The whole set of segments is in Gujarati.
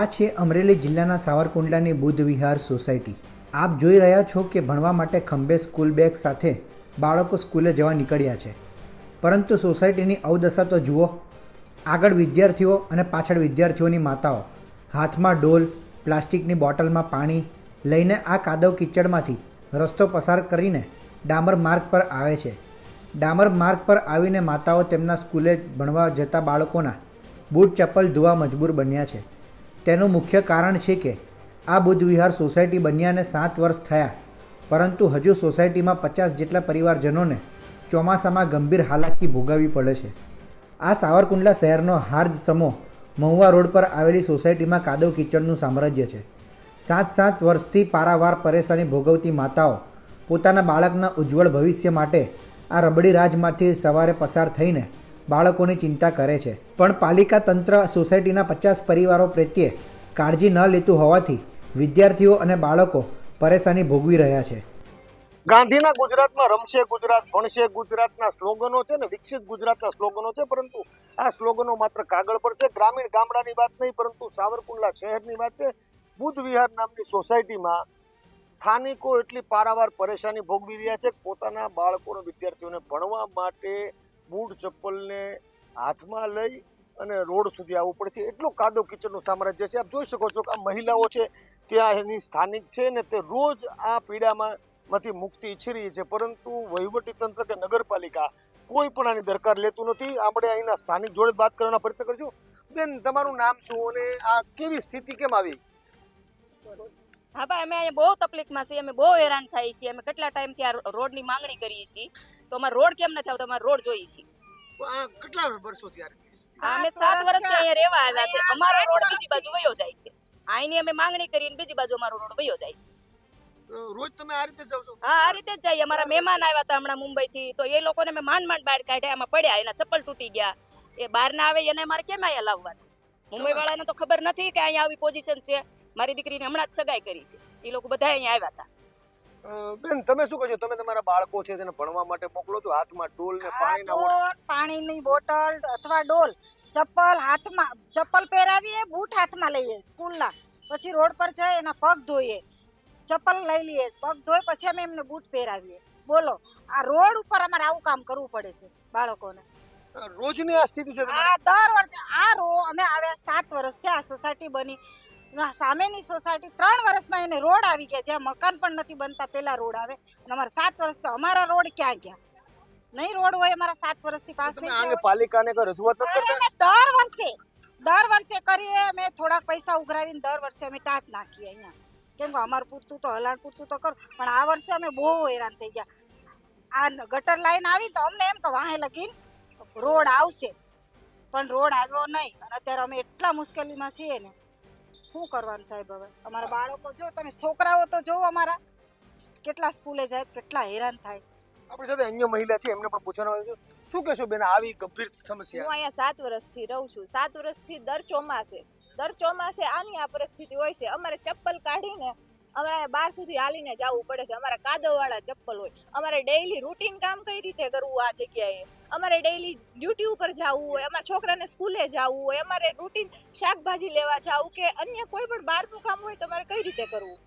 આ છે અમરેલી જિલ્લાના સાવરકુંડલાની બુદ્ધ વિહાર સોસાયટી. આપ જોઈ રહ્યા છો કે ભણવા માટે ખંભે સ્કૂલ બેગ સાથે બાળકો સ્કૂલે જવા નીકળ્યા છે. પરંતુ સોસાયટીની અવદશા તો જુઓ. આગળ વિદ્યાર્થીઓ અને પાછળ વિદ્યાર્થીઓની માતાઓ. હાથમાં ડોલ, પ્લાસ્ટિકની બોટલમાં પાણી લઈને આ કાદવ કિચડમાંથી રસ્તો પસાર કરીને ડામર માર્ગ પર આવે છે. ડામર માર્ગ પર આવીને માતાઓ તેમના સ્કૂલે ભણવા જતા બાળકોના બૂટ ચપ્પલ ધોવા મજબૂર બન્યા છે. તેનું મુખ્ય કારણ છે કે આ બુદ્ધ વિહાર સોસાયટી બન્યાને સાત વર્ષ થયા, પરંતુ હજુ સોસાયટીમાં પચાસ જેટલા પરિવારજનોને ચોમાસામાં ગંભીર હાલાકી ભોગવવી પડે છે. આ સાવરકુંડલા શહેરનો હાર્જ સમો મહુવા રોડ પર આવેલી સોસાયટીમાં કાદવ કિચડનું સામ્રાજ્ય છે. સાત સાત વર્ષથી પારાવાર પરેશાની ભોગવતી માતાઓ પોતાના બાળકના ઉજ્જવળ ભવિષ્ય માટે આ રબડી રાજમાંથી સવારે પસાર થઈને બાળકોની ચિંતા કરે છે. પણ પાલિકા તંત્ર સોસાયટીના પચાસ પરિવારો પ્રત્યે કાળજી ન લેતું હોવાથી વિદ્યાર્થીઓ અને બાળકો પરેશાની ભોગવી રહ્યા છે. ગાંધીના ગુજરાતમાં રમશે ગુજરાત, ભણશે ગુજરાતના સ્લોગનો છે ને, વિકસિત ગુજરાતના સ્લોગનો છે, પરંતુ આ સ્લોગનો માત્ર કાગળ પર છે. ગ્રામીણ ગામડાની વાત નહીં, પરંતુ સાવરકુંડલા શહેરની વાત છે. બુદ્ધ વિહાર નામની સોસાયટીમાં સ્થાનિકો એટલી પારાવાર પરેશાની ભોગવી રહ્યા છે પોતાના બાળકોને વિદ્યાર્થીઓને ભણવા માટે બૂટ ચપ્પલને હાથમાં લઈ અને રોડ સુધી આવવું પડે છે. એટલું કાદવ કિચડનું સામ્રાજ્ય છે. આપ જોઈ શકો છો કે આ મહિલાઓ છે, ત્યાં એની સ્થાનિક છે ને તે રોજ આ પીડામાં માંથી મુક્તિ ઈચ્છી રહી છે. પરંતુ વહીવટી તંત્ર કે નગરપાલિકા કોઈ પણ આની દરકાર લેતું નથી. આપણે અહીંના સ્થાનિક જોડે વાત કરવાના પ્રયત્ન કરજો. બેન, તમારું નામ શું અને આ કેવી સ્થિતિ કેમ આવી? હા ભાઈ અમે અહીંયા બહુ તકલીફમાં છીએ અમે બહુ હેરાન થાય છીએ અમે કેટલા ટાઈમથી આ રોડની માંગણી કરીએ છીએ. તો અમારે રોડ કેમ નથી આવતો અમારે રોડ જોઈએ છીએ. કેટલા વર્ષો ત્યારે અમે સાત વર્ષથી અહીંયા રહેવા આવ્યા છે અમારો રોડ બીજી બાજુ વયો જાય છે. અહીંની અમે માંગણી કરીને બીજી બાજુ અમારો રોડ વયો જાય છે. રોજ તમે આ રીતે જાવ છો? હા આ રીતે જ જઈએ અમારા મહેમાન આવ્યા હતા હમણાં મુંબઈથી. તો એ લોકોને મેં માંડ માંડ બહાર કાઢ્યા એમાં પડ્યા એના ચપ્પલ તૂટી ગયા. એ બહાર ના આવે એને અમારે કેમ અહીંયા લાવવાનું? મુંબઈ વાળાને તો ખબર નથી કે અહીંયા આવી પોઝિશન છે. મારી દીકરીને હમણાં જ સગાઈ કરી છે. એ લોકો બધા અહીંયા આવ્યા હતા બેન તમે શું કહો છો તમે તમારા બાળકો છે તેને ભણવા માટે મોકલો છો હાથમાં ડોલ ને પાણીના પાણીની બોટલ અથવા ડોલ. ચપ્પલ હાથમાં ચપ્પલ પહેરાવીએ બૂટ હાથમાં લઈએ સ્કૂલના. પછી રોડ પર જઈએ એના પગ ધોઈએ. ચપ્પલ લઈ લઈએ પગ ધોઈ પછી અમે એમને બૂટ પહેરાવીએ. બોલો આ રોડ ઉપર અમારે આવું કામ કરવું પડે છે બાળકોને. રોજની આ સ્થિતિ છે આ દર વર્ષે આ રો અમે આવ્યા સાત વર્ષથી આ સોસાયટી બની. સામેની સોસાયટી ત્રણ વર્ષમાં એને રોડ આવી ગયા જ્યાં મકાન પણ નથી બનતા પેલા રોડ આવે. અને અમારા સાત વર્ષ તો અમારા રોડ ક્યાં ગયા? નહીં રોડ હોય અમારા સાત વર્ષથી પાસ નહીં. પાલિકાને કોઈ રજૂઆત નથી કરતા? દર વર્ષે દર વર્ષે કરીએ અમે થોડાક પૈસા ઉઘરાવીને દર વર્ષે અમે ટાંચ નાખીએ અહીંયા. કેમ કે અમારું પૂરતું તો હલાણ પૂરતું તો કરો. પણ આ વર્ષે અમે બહુ હેરાન થઈ ગયા. આ ગટર લાઈન આવી તો અમને એમ કે વાહે લગીન રોડ આવશે. પણ રોડ આવ્યો નહીં. અને અત્યારે અમે એટલા મુશ્કેલીમાં છીએ ને શું કરવાનું સાહેબ હવે? અમારા બાળકો જો તમે છોકરાઓ તો જો અમારા. કેટલા સ્કૂલે જાય કેટલા હેરાન થાય. આપણી સાથે અન્ય મહિલા છે એમને પણ પૂછવાનું છે. શું કહેશો બેન આવી ગંભીર હું અહીંયા સાત વર્ષથી રહું છું. સાત વર્ષથી દર ચોમાસે દર ચોમાસે આની આ પરિસ્થિતિ હોય છે. અમારે ચપ્પલ કાઢીને અમારે બાર સુધી હાલીને જવું પડે છે. અમારા કાદવવાળા ચપ્પલ હોય. અમારે ડેઈલી રૂટીન કામ કઈ રીતે કરવું આ જગ્યાએ? અમારે ડેઈલી ડ્યુટી ઉપર જવું હોય, અમારા છોકરાને સ્કૂલે જવું હોય, અમારે રૂટીન શાકભાજી લેવા જવું કે અન્ય કોઈ પણ બહારનું કામ હોય તો અમારે કઈ રીતે કરવું?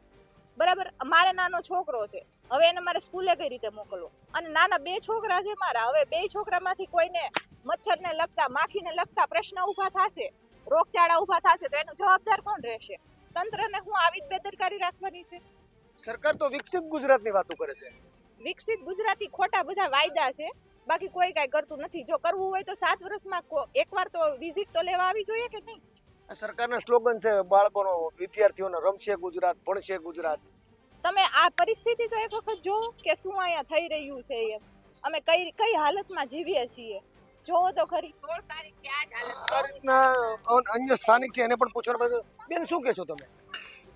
બરાબર? મારે નાનો છોકરો છે. હવે એને મારે સ્કૂલે કઈ રીતે મોકલવો? અને નાના બે છોકરા છે મારા. હવે બે છોકરામાંથી કોઈને મચ્છરને લગતા, માખીને લગતા પ્રશ્ન ઊભા થશે, રોગચાળા ઊભા થશે તો એનો જવાબદાર કોણ રહેશે? તંત્રને હું આવી જ બેદરકારી રાખવાની છે? સરકાર તો વિકસિત ગુજરાતની વાતો કરે છે. વિકસિત ગુજરાતી ખોટા બધા વાયદા છે. બાકી કોઈ કાંઈ કરતું નથી. જો કરવું હોય તો સાત વર્ષમાં એકવાર તો વિઝિટ તો લેવા આવી જોઈએ કે નહીં? સરકારના સ્લોગન છે બાળકોનો વિદ્યાર્થીઓનો રમશે ગુજરાત ભણશે ગુજરાત. તમે આ પરિસ્થિતિ તો એક વખત જુઓ કે શું અહીંયા થઈ રહ્યું છે એમ અમે કઈ કઈ હાલતમાં જીવીએ છીએ? જોવો તો ખરી. સોળ તારીખ આ રીતના અન- અન્ય સ્થાનિક છે એને પણ પૂછવાનું બેન શું કહેશો તમે?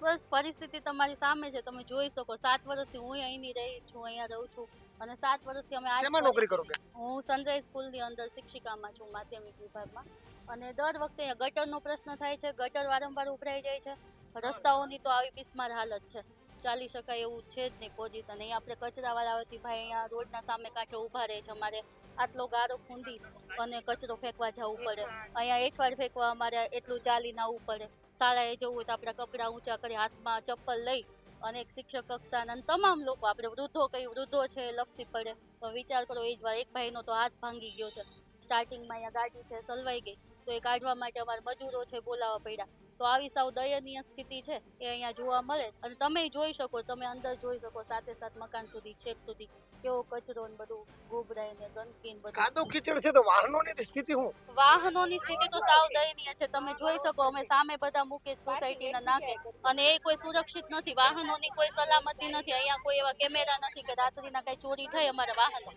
બસ પરિસ્થિતિ તમારી સામે છે. તમે જોઈ શકો સાત વર્ષથી હું અહીંની રહી છું અહીંયા રહું છું. અને સાત વર્ષથી અમે શેમાં નોકરી કરો હું સનરાઈઝ સ્કૂલની અંદર શિક્ષિકામાં છું માધ્યમિક વિભાગમાં. અને દર વખતે અહીંયા ગટરનો પ્રશ્ન થાય છે. ગટર વારંવાર ઉભરાઈ જાય છે. રસ્તાઓની તો આવી બિસ્માર હાલત છે. ચાલી શકાય એવું છે જ નહીં પોઝિશન. અહીંયા આપણે કચરાવાળાથી ભાઈ અહીંયા રોડના સામે કાંઠે ઊભા રહે છે. અમારે આટલો ગારો ખૂંદી અને કચરો ફેંકવા જવું પડે. અહીંયા એઠવાડ ફેંકવા અમારે એટલું ચાલીને આવવું પડે. શાળાએ જવું હોય તો આપણા કપડાં ઊંચા કરી હાથમાં ચપ્પલ લઈ અને એક શિક્ષક કક્ષાના તમામ લોકો, આપણે વૃદ્ધો કઈ વૃદ્ધો છે લપસી પડે. તો વિચાર કરો, એ જ વાર એક ભાઈનો તો હાથ ભાંગી ગયો છે. સ્ટાર્ટિંગમાં અહીંયા ગાડી છે, સલવાઈ ગઈ. તો એ કાઢવા માટે અમારે મજૂરો છે બોલાવવા પડ્યા. તો આવી સાવ દયનીય સ્થિતિ છે એ અહીંયા જોવા મળે. અને તમે જોઈ શકો તમે અંદર જોઈ શકો સાથે સાથ મકાન સુધી છેક સુધી કેવો કચરો ને બધું ગોબરાય ને ગંદકી ને બધું. કાદવ કીચડ છે તો વાહનોની સ્થિતિ શું? વાહનોની સ્થિતિ તો સાવ દયનીય છે તમે જોઈ શકો અમે સામે બધા મૂકે સોસાયટીના નાકે. અને એ કોઈ સુરક્ષિત નથી વાહનોની કોઈ સલામતી નથી. અહીંયા કોઈ એવા કેમેરા નથી કે રાત્રિના કઈ ચોરી થઈ અમારા વાહનો.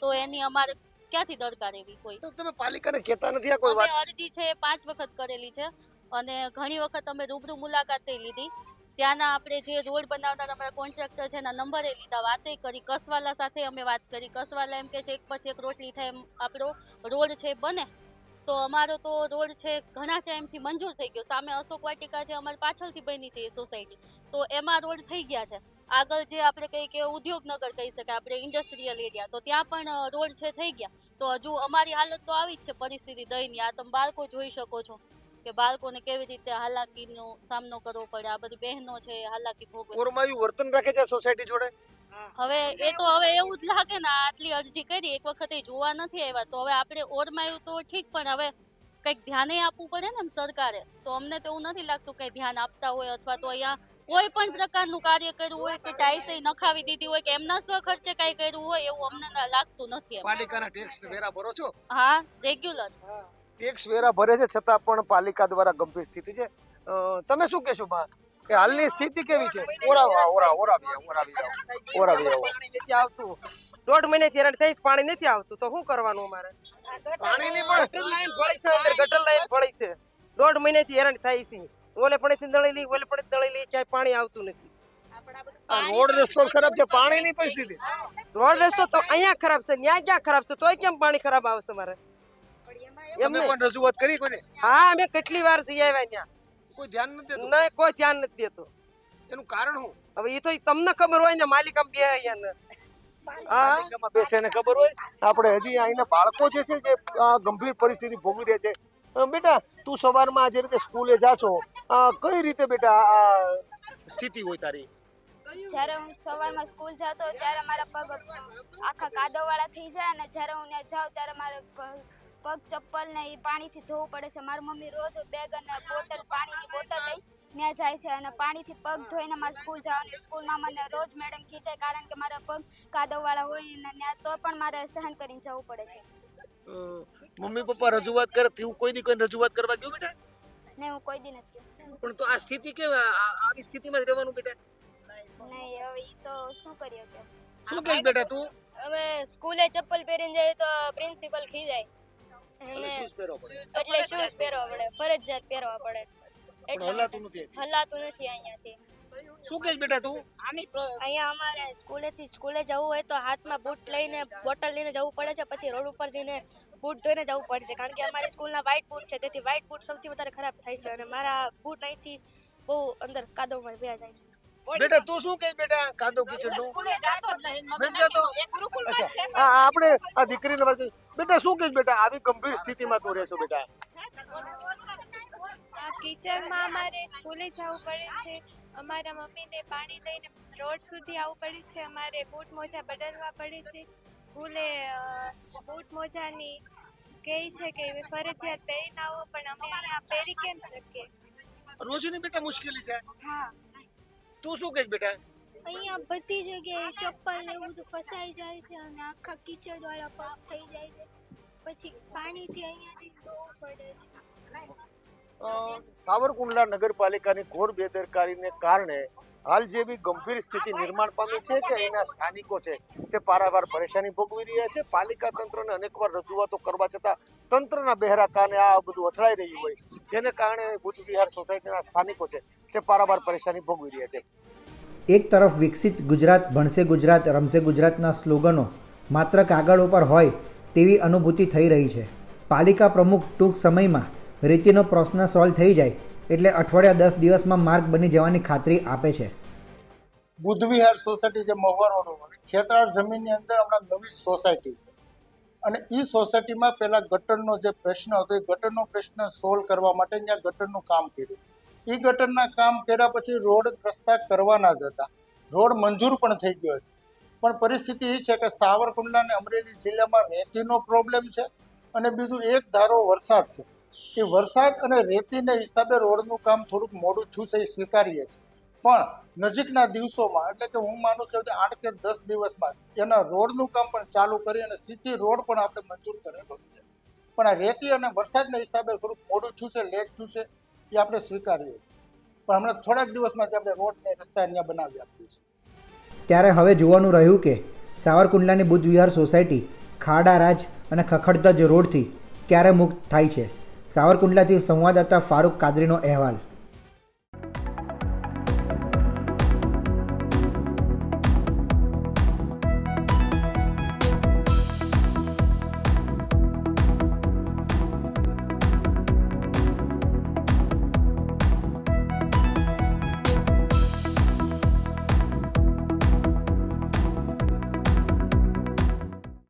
તો એની અમારે ક્યાંથી દરકાર એવી કોઈ? તો તમે પાલિકાને કહેતા નથી આ કોઈ વાત? અરજી છે પાંચ વખત કરેલી છે. અને ઘણી વખત અમે રૂબરૂ મુલાકાતે લીધી. ત્યાંના આપણે જે રોડ બનાવનાર અમારા કોન્ટ્રાક્ટર છે એના નંબરે લીધા વાતે કરી. કસવાલા સાથે અમે વાત કરી. કસવાલા એમ કે છે, એક પછી એક રોટલી થાય એમ આપણો રોડ છે બને. તો અમારો તો રોડ છે ઘણા ટાઈમથી મંજૂર થઈ ગયો. સામે અશોક વાટિકા જે અમારી પાછળથી બની છે એ સોસાયટી. તો એમાં રોડ થઈ ગયા છે. આગળ જે આપણે કહીએ કે ઉદ્યોગનગર કહી શકાય, આપણે ઇન્ડસ્ટ્રીયલ એરિયા. તો ત્યાં પણ રોડ છે, થઈ ગયા. તો હજુ અમારી હાલત તો આવી જ છે પરિસ્થિતિ દયનીય. આ તમે બાળકો જોઈ શકો છો. કે બાળકોને કેવી રીતે હાલાકીનો સામનો કરવો પડે? આ બધી બહેનો છે એ હાલાકી ભોગવે ઓરમાયું વર્તન રાખે છે સોસાયટી જોડે? હવે એ તો હવે એવું જ લાગે ને આટલી અરજી કરી એક વખત જોવા નથી આવ્યા તો હવે આપણે ઓરમાયું તો ઠીક પણ હવે કંઈક ધ્યાને આપવું પડે ને એમ સરકારે તો અમને તો એવું નથી લાગતું કે ધ્યાન આપતા હોય અથવા તો અહીંયા કોઈ પણ પ્રકારનું કાર્ય કર્યું હોય કે ટાઈસે નખાવી દીધી હોય કે એમના સ્વ ખર્ચે કઈ કર્યું હોય એવું અમને લાગતું નથી પાલિકાના ટેક્સ વેરા ભરો છો? હા રેગ્યુલર ટેક્સ વેરા ભરે છે છતાં પણ પાલિકા દ્વારા ગંભીર સ્થિતિ છે. તમે શું કહેશો બા કે હાલની સ્થિતિ કેવી છે? ઓરા ઓરા ઓરાવી ઓરાવી ઓરાવી આવો. આવતું. દોઢ મહિને થી હેરાન થઈ પાણી નથી આવતું. તો શું કરવાનું અમારે? પાણીની પણ ગટર લાઈન પડી છે અંદર ગટર લાઈન પડી છે. દોઢ મહિને થી હેરાન થાય છે. ઓલે પણ થી દળી લી ઓલે પણ દળી લી ક્યાંય પાણી આવતું નથી. આ રોડ રસ્તો ખરાબ છે પાણીની પરિસ્થિતિ રોડ રસ્તો તો અહીંયા ખરાબ છે ત્યાં ક્યાં ખરાબ છે તોય કેમ પાણી ખરાબ આવશે મારે એમ પણ રજૂઆત કરી કોઈને? હા અમે કેટલી વાર જઈ આવ્યા અહીંયા કોઈ ધ્યાન નથી દેતું? ના કોઈ ધ્યાન નથી દેતું. એનું કારણ શું? હવે એ તો તમને ખબર હોય ને માલિક આમ બે અહીંયા ને. હા. બેસે એને ખબર હોય? આપણે હજી અહીંના બાળકો જે છે જે ગંભીર પરિસ્થિતિ ભોગવી રહ્યા છે બેટા તું સવારમાં જે રીતે સ્કૂલે જા છો કઈ રીતે બેટા આ સ્થિતિ હોય તારી? જ્યારે હું સવારમાં સ્કૂલ જતો ત્યારે મારા પગ આખા કાદવવાળા થઈ જાય અને જ્યારે હું ત્યાં જાઉં ત્યારે મારે પગ ચપ્પલ ને એ પાણીથી ધોવું પડે છે. મારી મમ્મી રોજ બેગ અને બોટલ પાણીની બોટલ લઈ ત્યાં જાય છે અને પાણીથી પગ ધોઈને મારે સ્કૂલ જવાનું. સ્કૂલમાં મને રોજ મેડમ ખીચાય કારણ કે મારા પગ કાદવવાળા હોય ને ત્યાં તો પણ મારે સહન કરીને જવું પડે છે. મમ્મી પપ્પા રજૂઆત કરે હું કોઈ દી કોઈ રજૂઆત કરવા ગયો બેટા? નહીં હું કોઈ દી નથી પણ તો આ સ્થિતિ કેવા આવી સ્થિતિમાં જ રહેવાનું બેટા? નહીં હવે ઈ તો શું કરીએ શકે શું કહીશ બેટા તું? હવે સ્કૂલે ચપ્પલ પહેરીને જાય તો પ્રિન્સિપલ ખીજાય. અને શૂઝ પહેરવા પડે. એટલે શૂઝ પહેરવા પડે. ફરજિયાત પહેરવા પડે. એટલે હલાતું નથી હલાતું નથી અહીંયાથી. શું કહે બેટા તું? અહીંયા અમારે સ્કૂલેથી સ્કૂલે જવું હોય તો હાથમાં બૂટ લઈને બોટલ લઈને જવું પડે છે. પછી રોડ ઉપર જઈને બૂટ ધોઈને જવું પડે છે. કારણ કે અમારી સ્કૂલના વ્હાઇટ બૂટ છે. તેથી વ્હાઇટ બૂટ સૌથી વધારે ખરાબ થાય છે. અને મારા બૂટ અહીંથી બહુ અંદર કાદવમાં ભેયા જાય છે. બેટા તું શું કહે બેટા? કાદવ કીચડનું? નથી જતો અચ્છા આ આપણે આ દીકરીને વાત બેટા શું કહે બેટા? આવી ગંભીર સ્થિતિમાં તું રહેશો બેટા. આ કિચનમાં અમારે સ્કૂલે જવું પડે છે. અમારા મમ્મીને પાણી લઈને રોડ સુધી આવવું પડે છે. અમારે બૂટ મોજા બદલવા પડે છે. સ્કૂલે બૂટ મોજાની કહે છે કે ફરજિયાત પહેરીને આવો પણ અમે પહેરી કેમ શકીએ? રોજની બેટા મુશ્કેલી છે. હા. તું શું કહીશ બેટા? અહીંયા બધી જગ્યાએ ચપ્પલ ને એવું બધું ફસાઈ જાય છે અને આખા કીચડ વાળા પગ થઈ જાય છે. પછી પાણીથી અહીંયાથી ધોવું પડે છે. સાવરકુંડલા નગરપાલિકાની ઘોર બેદરકારીને કારણે હાલ જે બી ગંભીર સ્થિતિ નિર્માણ પામી છે કે એના સ્થાનિકો છે તે પારાવાર પરેશાની ભોગવી રહ્યા છે? પાલિકા તંત્રને અનેકવાર રજૂઆતો કરવા છતાં તંત્રના બહેરા કાને આ બધું અથડાઈ રહ્યું હોય જેને કારણે બુદ્ધ વિહાર સોસાયટીના સ્થાનિકો છે તે પારાવાર પરેશાની ભોગવી રહ્યા છે. એક તરફ વિકસિત ગુજરાત ભણશે ગુજરાત રમશે ગુજરાતના સ્લોગનો માત્ર કાગળ ઉપર હોય તેવી અનુભૂતિ થઈ રહી છે. પાલિકા પ્રમુખ ટૂંક સમયમાં રેતીનો પ્રશ્ન સોલ્વ થઈ જાય એટલે અઠવાડિયા દસ દિવસમાં માર્ગ બની જવાની ખાતરી આપે છે. બુદ્ધવિહાર સોસાયટી જે મહુવા રોડ ઉપર ખેતરાળ જમીનની અંદર હમણાં નવી સોસાયટી છે. અને એ સોસાયટીમાં પહેલાં ગટરનો જે પ્રશ્ન હતો એ ગટરનો પ્રશ્ન સોલ્વ કરવા માટે ત્યાં ગટરનું કામ કર્યું. એ ગટરના કામ કર્યા પછી રોડ રસ્તા કરવાના જ હતા. રોડ મંજૂર પણ થઈ ગયો છે. પણ પરિસ્થિતિ એ છે કે સાવરકુંડલા અને અમરેલી જિલ્લામાં રેતીનો પ્રોબ્લેમ છે અને બીજું એક ધારો વરસાદ છે. એ વરસાદ અને રેતીના હિસાબે રોડનું કામ થોડુંક મોડું થયું છે એ સ્વીકારીએ છીએ. પણ નજીકના દિવસોમાં, એટલે કે હું માનું છું કે આઠ કે દસ દિવસમાં, એના રોડનું કામ પણ ચાલુ કરી અને સીસી રોડ પણ આપણે મંજૂર કરેલો છે. પણ આ રેતી અને વરસાદના હિસાબે થોડુંક મોડું થયું છે લેટ થયું છે એ આપણે સ્વીકારીએ છીએ. પણ હમણાં થોડાક દિવસમાં જ આપણે રોડ ને રસ્તા અહીંયા બનાવી આપીએ છીએ. ત્યારે હવે જોવાનું રહ્યું કે સાવરકુંડલાની બુદ્ધ વિહાર સોસાયટી ખાડા રાજ અને ખખડધજ રોડથી ક્યારે મુક્ત થાય છે. સાવરકુંડલાથી સંવાદદાતા ફારૂક કાદરીનો અહેવાલ.